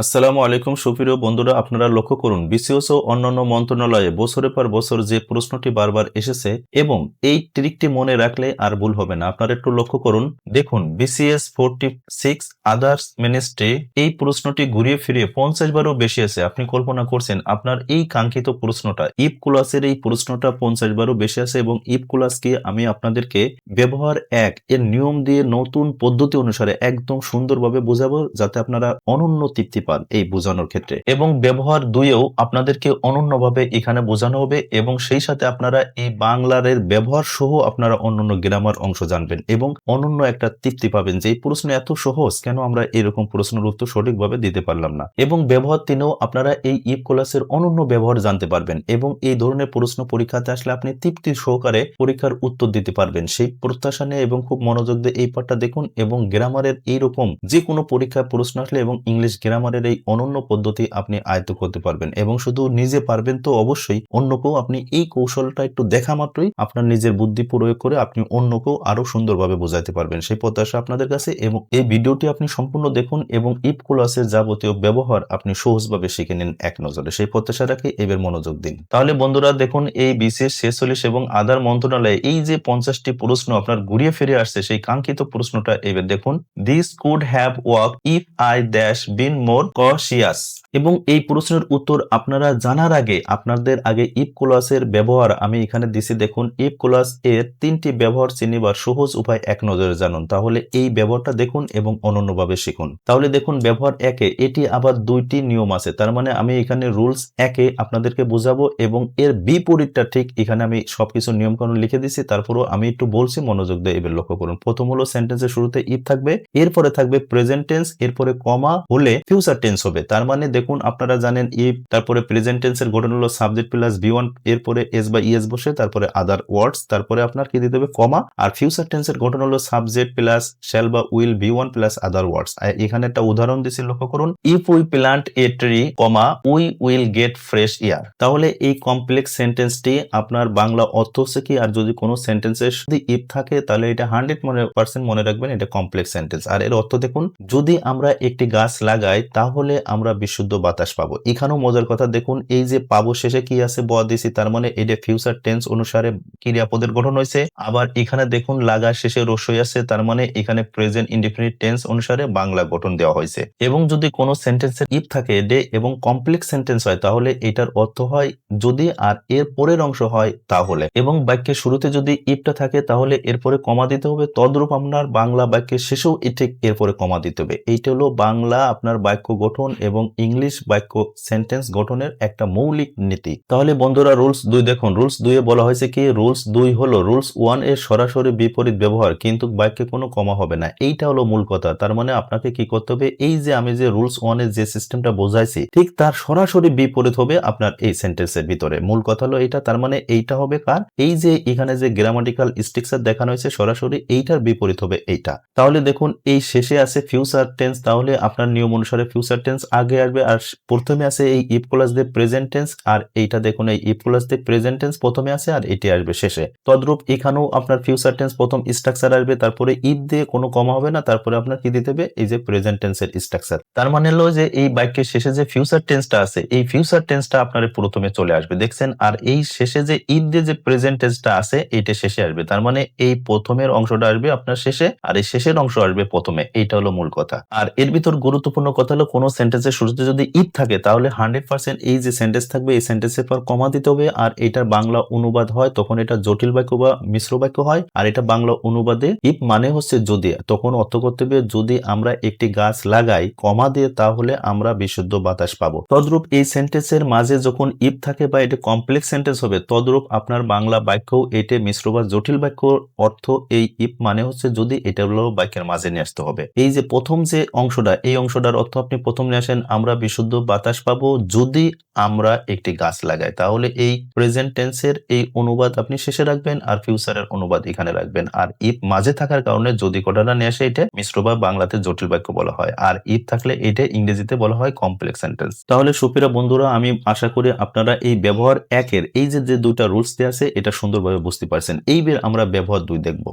আসসালামু আলাইকুম সুপ্রিয় বন্ধুরা, আপনারা লক্ষ্য করুন, বিসিএস ও অন্যান্য মন্ত্রণালয়ে বছরের পর বছর যে প্রশ্নটি বারবার এসেছে এবং এই ট্রিকটি মনে রাখলে আর ভুল হবে না। আপনারা একটু লক্ষ্য করুন, দেখুন, BCS forty six others ministry এই প্রশ্নটি ঘুরিয়ে ফিরিয়ে পঞ্চাশ বারও বেশি আছে। আপনি কল্পনা করছেন, আপনার এই কাঙ্ক্ষিত প্রশ্নটা ইফ কুলাসের এই প্রশ্নটা পঞ্চাশ বারও বেশি আছে এবং ইফ কুলাসকে আমি আপনাদেরকে ব্যবহার এক, এর নিয়ম দিয়ে নতুন পদ্ধতি অনুসারে একদম সুন্দরভাবে বোঝাবো যাতে আপনারা অনন্য তৃপ্তি পান এই বোঝানোর ক্ষেত্রে। এবং ব্যবহার দুইয়েও আপনাদেরকে অনন্যভাবে এখানে বোঝানো হবে এবং সেই সাথে আপনারা এই বাংলার ব্যবহার সহ আপনারা অন্যান্য গ্রামার অংশ জানবেন এবং অনন্য একটা তৃপ্তি পাবেন যে এই প্রশ্ন এত সহজ, কেন আমরা এরকম প্রশ্নের উত্তর সঠিকভাবে দিতে পারলাম না? এবং ব্যবহার তিনেও আপনারা এই ইফ ক্লাসের অনন্য ব্যবহার জানতে পারবেন এবং এই ধরনের প্রশ্ন পরীক্ষাতে আসলে আপনি তৃপ্তি সহকারে পরীক্ষার উত্তর দিতে পারবেন। সেই প্রত্যাশা নিয়ে এবং খুব মনোযোগ দিয়ে এই পাঠটা দেখুন এবং গ্রামারের এইরকম যে কোনো পরীক্ষায় প্রশ্ন আসলে এবং ইংলিশ গ্রামারের এই অনন্য পদ্ধতি আপনি আয়ত্ত করতে পারবেন এবং শুধু নিজে পারবেন তো অবশ্যই অন্যকেও আপনি এই কৌশলটা একটু দেখা মাত্রই আপনার নিজের বুদ্ধি প্রয়োগ করে আপনি অন্যকেও আরও সুন্দরভাবে বোঝাতে পারবেন। সেই প্রত্যাশা আপনাদের কাছে এবং এই ভিডিওটি আপনি সম্পূর্ণ দেখুন এবং ইপ ক্লাসের যাবতীয় ব্যবহার আপনি সহজভাবে শিখে নিন এক নজরে। সেই প্রত্যাশা রাখে এবার মনোযোগ দিন। তাহলে বন্ধুরা দেখুন এই বিশেষ ছেচল্লিশ এবং আধার মন্ত্রণালয়ে এই যে পঞ্চাশটি প্রশ্ন আপনার ঘুরিয়ে ফিরে আসছে, সেই কাঙ্ক্ষিত প্রশ্নটা এবার দেখুন। This could have work if I dash been more cautious এবং এই প্রশ্নের উত্তর আপনারা জানার আগে, আপনাদের আগে ইপ কোলাসের ব্যবহার আমি এখানে দিছি। দেখুন ইপ কোলাস এর তিনটি ব্যবহার চিনিবার সহজ উপায় এক নজরে জানুন। তাহলে এই ব্যবহারটা দেখুন এবং অনন্যভাবে শিখুন। তাহলে দেখুন, ব্যবহার একে, এটি আবার দুইটি নিয়ম আছে। তার মানে আমি এখানে রুলস একে আপনাদেরকে বোঝাবো এবং এর বিপরীতটা ঠিক এখানে আমি সবকিছু নিয়মকানুন লিখে দিছি। তারপরও আমি একটু বলছি, মনোযোগ দিয়ে এবার লক্ষ্য করুন। প্রথম হলো সেন্টেন্সের শুরুতে ইফ থাকবে, এরপরে থাকবে প্রেজেন্ট টেন্স এরপরে কমা হলে ফিউচার টেন্স হবে। তার মানে দেখুন, আপনারা জানেন ইফ তারপরে প্রেজেন্ট টেন্সের গঠন হলো সাবজেক্ট প্লাস বি ওয়ান এরপরে এস বা ইএস বসে, তারপরে আদার ওয়ার্ডস তারপরে আপনার কি দিতে হবে? কমা আর ফিউচার টেন্সের গঠন হলো সাবজেক্ট প্লাস শ্যাল বা will V one plus other words এখানে একটা উদাহরণ দিছি, লক্ষ্য করুন। If we plant a tree comma we will get fresh air তাহলে এই কমপ্লেক্স সেন্টেন্সটি আপনার বাংলা অর্থ হচ্ছে কি? আর যদি কোনো সেন্টেন্সের যদি ইফ থাকে, তাহলে এটা হান্ড্রেড পার্সেন্ট মনে রাখবেন, এটা কমপ্লেক্স সেন্টেন্স আর এর অর্থ দেখুন, যদি আমরা একটি গাছ লাগাই তাহলে আমরা বিশুদ্ধ বাতাস পাবো। এখানেও মজার কথা, দেখুন, এই যে পাবো শেষে কি আছে ব দিছি, তার মানে এটা ফিউচার টেন্স অনুসারে ক্রিয়াপদের গঠন হয়েছে। আবার এখানে দেখুন লাগা শেষে রসই আছে, তার মানে এখানে প্রেজেন্ট ইনডিফিনিট টেন্স অনুসারে বাংলা গঠন দেওয়া হয়েছে। এবং যদি কোনো সেন্টেন্সের ইফ থাকে ডে এবং কমপ্লেক্স সেন্টেন্স হয়, তাহলে এটার অর্থ হয় যদি আর এর পরের অংশ হয় তাহলে। এবং বাক্যের শুরুতে যদি ইফটা থাকে, তাহলে এরপরে কমা দিতে হবে। তদ্রূপ আপনার বাংলা বাক্যের শেষেও ঠিক এরপরে কমা দিতে হবে। এইটা হলো বাংলা আপনার বাক্য গঠন এবং ইংলিশ বাক্য সেন্টেন্স গঠনের একটা মৌলিক নীতি। তাহলে বন্ধুরা রুলস দুই দেখুন রুলস দুইয়ে বলা হয়েছে কি রুলস দুই হলো রুলস ওয়ানের সরাসরি বিপরীত ব্যবহার, কিন্তু বাক্যে কোনো কমা হবে না। এইটা হলো মূল কথা, তার মানে আপনাকে কি করতে হবে, এই যে আমি যে রুলস ওয়ানের যে সিস্টেমটা বোঝাইছি, ঠিক তার সরাসরি বিপরীত হবে আপনার এই সেন্টেন্সের ভিতরে। মূল কথা হলো এটা তার মানে এইটা হবে কার, এই যে এখানে যে গ্রামাটিক্যাল স্ট্রাকচার দেখানো হয়েছে, সরাসরি এইটার বিপরীত হবে এইটা। তাহলে দেখুন, এই শেষে আছে ফিউচার টেন্স তাহলে আপনার নিয়ম অনুসারে ফিউচার টেন্স আগে আসবে, আর প্রথমে আছে এই ইফ প্লাস দিয়ে প্রেজেন্ট টেন্স আর এইটা দেখুন, এই ইফ প্লাস দিয়ে প্রেজেন্ট টেন্স প্রথমে আছে, আর এটি আসবে শেষে। তদ্রূপ এখানেও আপনার ফিউচার টেন্স প্রথম স্ট্রাকচার আসবে, তারপরে ইফ দিয়ে কোনো কমা হবে না, তারপরে আপনার কি দিতে হবে? এই যে প্রেজেন্ট টেন্সের স্ট্রাকচার তার মানে হলো যে এই বাক্যের শেষে যে ফিউচার টেন্সটা আছে, এই ফিউচার টেন্সটা আপনার প্রথমে চলে আসবে, দেখছেন? আর এই শেষে যে ইফ দিয়ে যে প্রেজেন্ট টেন্সটা আছে, এটা শেষে আসবে। তার মানে এই প্রথমের অংশটা আসবে আপনার শেষে, আর এই শেষের অংশ আসবে প্রথমে। এইটা হলো মূল কথা। আর এর ভিতর গুরুত্বপূর্ণ কথা হলো কোনো সেন্টেন্সের শুরুতে যদি ইফ থাকে, তাহলে হান্ড্রেড পার্সেন্ট এই যে সেন্টেন্স থাকবে, এই সেন্টেন্সের পর কমা দিতে হবে। আর এটার বাংলা অনুবাদ হয়, তখন এটা জটিল বাক্য বা মিশ্র বাক্য হয়। আর এটা বাংলা অনুবাদে ইফ মানে হচ্ছে যদি। তখন অর্থ করতে হবে, যদি আমরা একটি গাছ লাগাই কমা দিয়ে, তাহলে আমরা বিশুদ্ধ বাতাস পাবো। তদ্রূপ এই সেন্টেন্সের মাঝে যখন ইফ থাকে বা এটা কমপ্লেক্স সেন্টেন্স হবে, তদ্রূপ আপনার বাংলা বাক্য এটে মিশ্র বা জটিল বাক্য অর্থ এই ইফ মানে হচ্ছে যদি, এটা বাক্যের মাঝে নিয়ে আসতে হবে। এই যে প্রথম যে অংশটা, এই অংশটার অর্থ আপনি প্রথম আসেন, আমরা বিশুদ্ধ বাতাস পাবো যদি আমরা একটি গাছ লাগাই। তাহলে এই প্রেজেন্ট টেন্সের এই অনুবাদ আপনি শেষে রাখবেন আর ফিউচারের অনুবাদ এখানে রাখবেন। আর ইফ মাঝে থাকার কারণে যদি কোটাটা নিয়ে আসে, এটা মিশ্র বা বাংলাতে জটিল বাক্য বলা হয়। আর ইফ থাকলে এটা ইংরেজিতে বলা হয় কমপ্লেক্স সেন্টেন্স তাহলে সুপ্রিয় বন্ধুরা, আমি আশা করি আপনারা এই ব্যবহার একের, এই যে যে দুইটা রুলস দেওয়া আছে, এটা সুন্দরভাবে বুঝতে পারছেন। এইবার আমরা ব্যবহার দুই দেখব।